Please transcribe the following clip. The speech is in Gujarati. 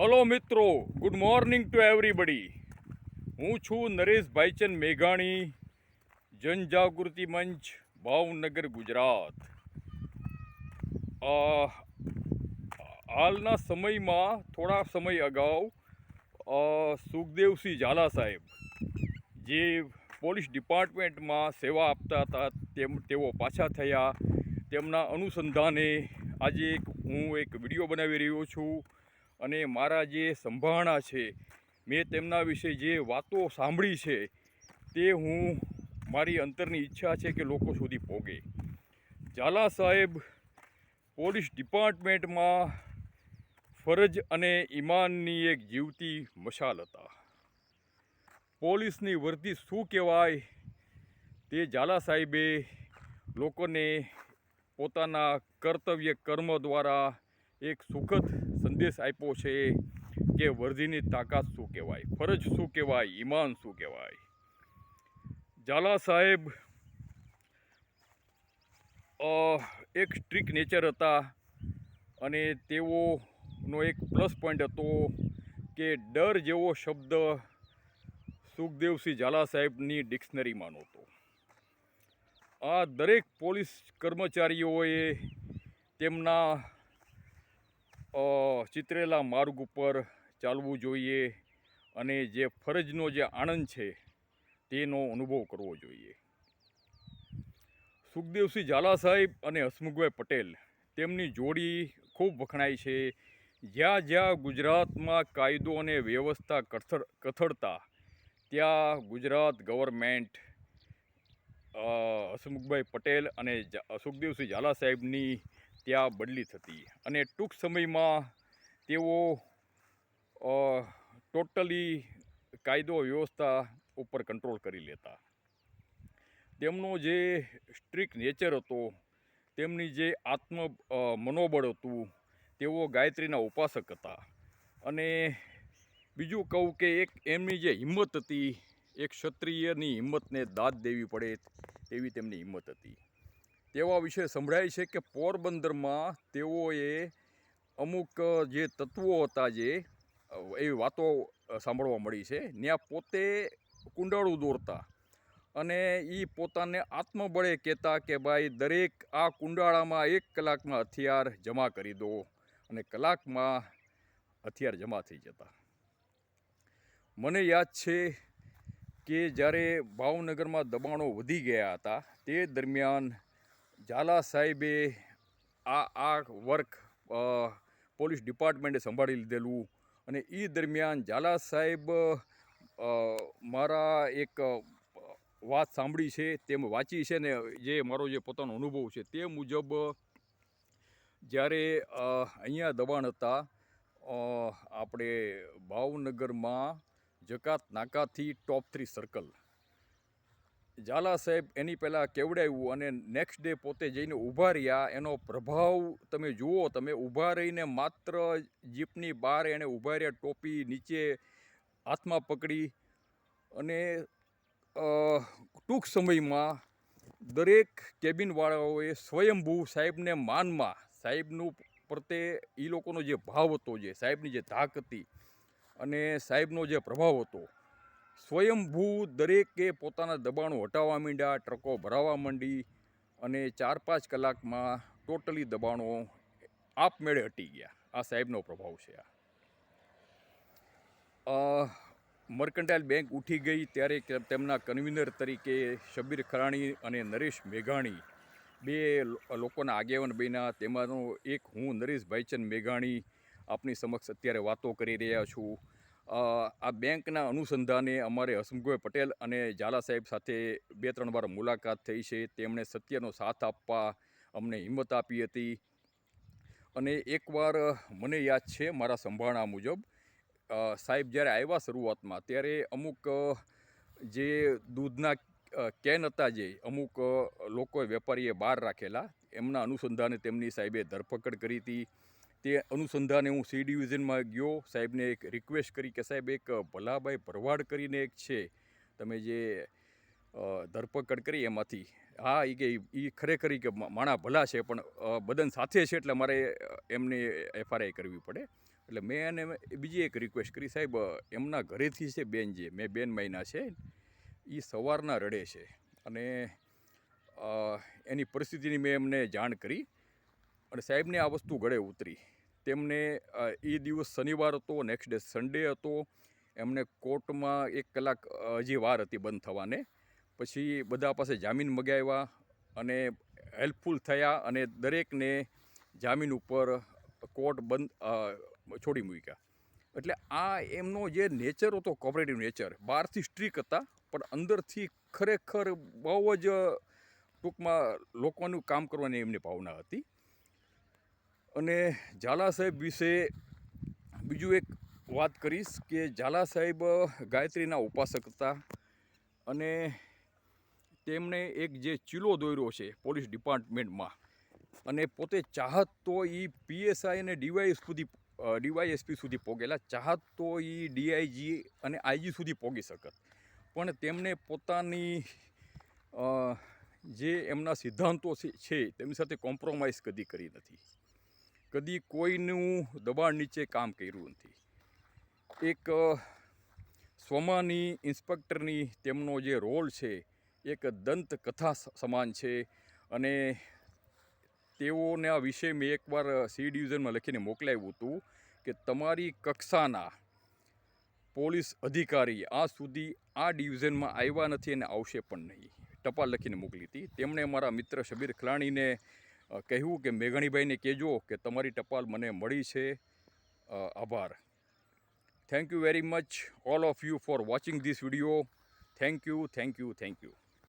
હલો મિત્રો ગુડ મોર્નિંગ ટુ એવરીબડી હું છું નરેશ ભાઈચંદ મેઘાણી, જનજાગૃતિ મંચ, ભાવનગર, ગુજરાત. હાલના સમયમાં થોડા સમય અગાઉ સુખદેવસિંહ ઝાલા સાહેબ, જે પોલીસ ડિપાર્ટમેન્ટમાં સેવા આપતા હતા, તેમ, તેઓ પાછા થયા. તેમના અનુસંધાને આજે હું એક વીડિયો બનાવી રહ્યો છું. અને મારા જે સંભાવના છે, મેં તેમના વિશે જે વાતો સાંભળી છે, તે હું મારી અંતરની ઈચ્છા છે કે લોકો સુધી પહોંચે ઝાલા સાહેબ પોલીસ ડિપાર્ટમેન્ટમાં ફરજ અને ઈમાનની એક જીવતી મશાલ હતા. પોલીસની વર્દી શું કહેવાય તે ઝાલા સાહેબે લોકોને પોતાના કર્તવ્ય કર્મ દ્વારા એક સુખદ સંદેશ આપ્યો છે કે વર્ધીની તાકાત શું કહેવાય? ફરજ શું કહેવાય? ઈમાન શું કહેવાય? ઝાલા સાહેબ એક સ્ટ્રીક નેચર હતા અને તેઓનો એક પ્લસ પોઈન્ટ હતો કે ડર જેવો શબ્દ સુખદેવસિંહ ઝાલા સાહેબની ડિક્શનરીમાં નહોતો. આ દરેક પોલીસ કર્મચારીઓએ તેમના ચિતરેલા માર્ગ ઉપર ચાલવું જોઈએ અને જે ફરજનો જે આનંદ છે તેનો અનુભવ કરવો જોઈએ. સુખદેવસિંહ ઝાલા સાહેબ અને હસમુખભાઈ પટેલ તેમની જોડી ખૂબ વખણાય છે. જ્યાં જ્યાં ગુજરાતમાં કાયદો અને વ્યવસ્થા કથડ કથળતા, ત્યાં ગુજરાત ગવર્મેન્ટ હસમુખભાઈ પટેલ અને સુખદેવસિંહ ઝાલા સાહેબની ત્યાં બદલી થતી. અને ટૂંક સમયમાં તેઓ ટોટલી કાયદો વ્યવસ્થા ઉપર કંટ્રોલ કરી લેતા. તેમનો જે સ્ટ્રિક નેચર હતો, તેમની જે આત્મ મનોબળ હતું, તેઓ ગાયત્રીના ઉપાસક હતા. અને બીજું કહું કે એક એમની જે હિંમત હતી, એક ક્ષત્રિયની હિંમતને દાદ દેવી પડે તેવી તેમની હિંમત હતી. તેવા વિશે સંભળાય છે કે પોરબંદરમાં તેઓએ અમુક જે તત્વો હતા જે એવી વાતો સાંભળવા મળી છે ત્યાં પોતે કુંડાળું દોરતા. અને એ પોતાને આત્મબળે કહેતા કે, ભાઈ, દરેક આ કુંડાળામાં એક કલાકમાં હથિયાર જમા કરી દો. અને કલાકમાં હથિયાર જમા થઈ જતા. મને યાદ છે કે જ્યારે ભાવનગરમાં દબાણો વધી ગયા હતા, તે દરમિયાન ઝાલા સાહેબે આ આ વર્ક પોલીસ ડિપાર્ટમેન્ટે સંભાળી લીધેલું અને એ દરમિયાન ઝાલા સાહેબ મારા એક વાત સાંભળી છે, તેમ વાંચી છે ને જે મારો જે પોતાનો અનુભવ છે તે મુજબ, જ્યારે અહીંયા દબાણ હતા આપણે ભાવનગરમાં જકાત નાકાથી ટોપ થ્રી સર્કલ ઝાલા સાહેબ એની પહેલાં કેવડાવ્યું અને નેક્સ્ટ ડે પોતે જઈને ઊભા રહ્યા. એનો પ્રભાવ તમે જુઓ, તમે ઊભા રહીને માત્ર જીપની બહાર એણે ઊભા રહ્યા, ટોપી નીચે હાથમાં પકડી અને ટૂંક સમયમાં દરેક કેબિનવાળાઓએ સ્વયંભૂ સાહેબને માનમાં, સાહેબનું પ્રત્યે એ લોકોનો જે ભાવ હતો, જે સાહેબની જે ધાક હતી અને સાહેબનો જે પ્રભાવ હતો સ્વયંભૂ દરેકે પોતાના દબાણો હટાવવા માંડ્યા, ટ્રકો ભરાવા માંડી અને ચાર પાંચ કલાકમાં ટોટલી દબાણો આપમેળે હટી ગયા. આ સાહેબનો પ્રભાવ છે આ. મર્કન્ટાઇલ બેંક ઉઠી ગઈ ત્યારે તેમના કન્વીનર તરીકે શબીર ખરાણી અને નરેશ મેઘાણી બે લોકોના આગેવાન બન્યા. તેમાંનો એક હું નરેશ ભાઈચંદ મેઘાણી, આપની સમક્ષ અત્યારે વાતો કરી રહ્યા છું. આ બેંકના અનુસંધાને અમારે હસમુખભાઈ પટેલ અને ઝાલા સાહેબ સાથે બે ત્રણ વાર મુલાકાત થઈ છે. તેમણે સત્યનો સાથ આપવા અમને હિંમત આપી હતી. અને એકવાર મને યાદ છે મારા સંભાળણા મુજબ સાહેબ જ્યારે આવ્યા શરૂઆતમાં, ત્યારે અમુક જે દૂધના કેન હતા જે, અમુક લોકોએ વેપારીએ બહાર રાખેલા, એમના અનુસંધાને તેમની સાહેબે ધરપકડ કરી હતી. તે અનુસંધાને હું સી ડિવિઝનમાં ગયો. સાહેબને એક રિક્વેસ્ટ કરી કે, સાહેબ, એક ભલાભાઈ ભરવાડ કરીને એક છે. તમે જે ધરપકડ કરી એમાંથી. હા એ કે એ ખરેખર કે માણા ભલા છે, પણ બદન સાથે છે, એટલે મારે એમને એફઆરઆઈ કરવી પડે. એટલે મેં એને બીજી એક રિક્વેસ્ટ કરી, સાહેબ એમના ઘરેથી છે બેન જે, મેં બેન મહિના છે એ સવારના રડે છે. અને એની પરિસ્થિતિની મેં એમને જાણ કરી. અને સાહેબને આ વસ્તુ ગળે ઉતરી. તેમને એ દિવસ શનિવાર હતો નેક્સ્ટ ડે સન્ડે હતો. એમને કોર્ટમાં એક કલાક હજી વાર હતી બંધ થવાને. પછી બધા પાસે જામીન મગાવ્યા અને હેલ્પફુલ થયા અને દરેકને જામીન ઉપર કોર્ટ બંધ છોડી મૂક્યા. એટલે આ એમનો જે નેચર હતો કોપરેટિવ નેચર બહારથી સ્ટ્રીક હતા, પણ અંદરથી ખરેખર બહુ જ ટૂંકમાં લોકોનું કામ કરવાની એમની ભાવના હતી. અને ઝાલા સાહેબ વિશે બીજું એક વાત કરીશ કે ઝાલા સાહેબ ગાયત્રીના ઉપાસક હતા અને તેમણે એક જે ચીલો દોર્યો છે પોલીસ ડિપાર્ટમેન્ટમાં અને પોતે ચાહત તો એ પીએસઆઈ અને ડીવાય સુધી ડીવાયએસપી સુધી પોગેલા, ચાહત તો એ ડીઆઈજી અને આઈજી સુધી પોગી શકત. પણ તેમણે પોતાની જે એમના સિદ્ધાંતો છે- તેમની સાથે કોમ્પ્રોમાઇઝ કદી કરી નથી. કદી કોઈનું દબાણ નીચે કામ કર્યું નથી. એક સ્વમાની ઇન્સ્પેક્ટરની તેમનો જે રોલ છે, એક દંત કથા સમાન છે અને તેઓને આ વિશે મેં એકવાર સી ડિવિઝનમાં લખીને મોકલાવ્યું હતું કે તમારી કક્ષાના પોલીસ અધિકારી આ સુધી આ ડિવિઝનમાં આવ્યા નથી અને આવશે પણ નહીં. ટપાલ લખીને મોકલી હતી. તેમણે મારા મિત્ર શબીર ખલાણીને કહ્યું કે મેઘાણીભાઈને કહેજો કે તમારી ટપાલ મને મળી છે. આભાર. Thank you very much all of you for watching this video thank you thank you thank you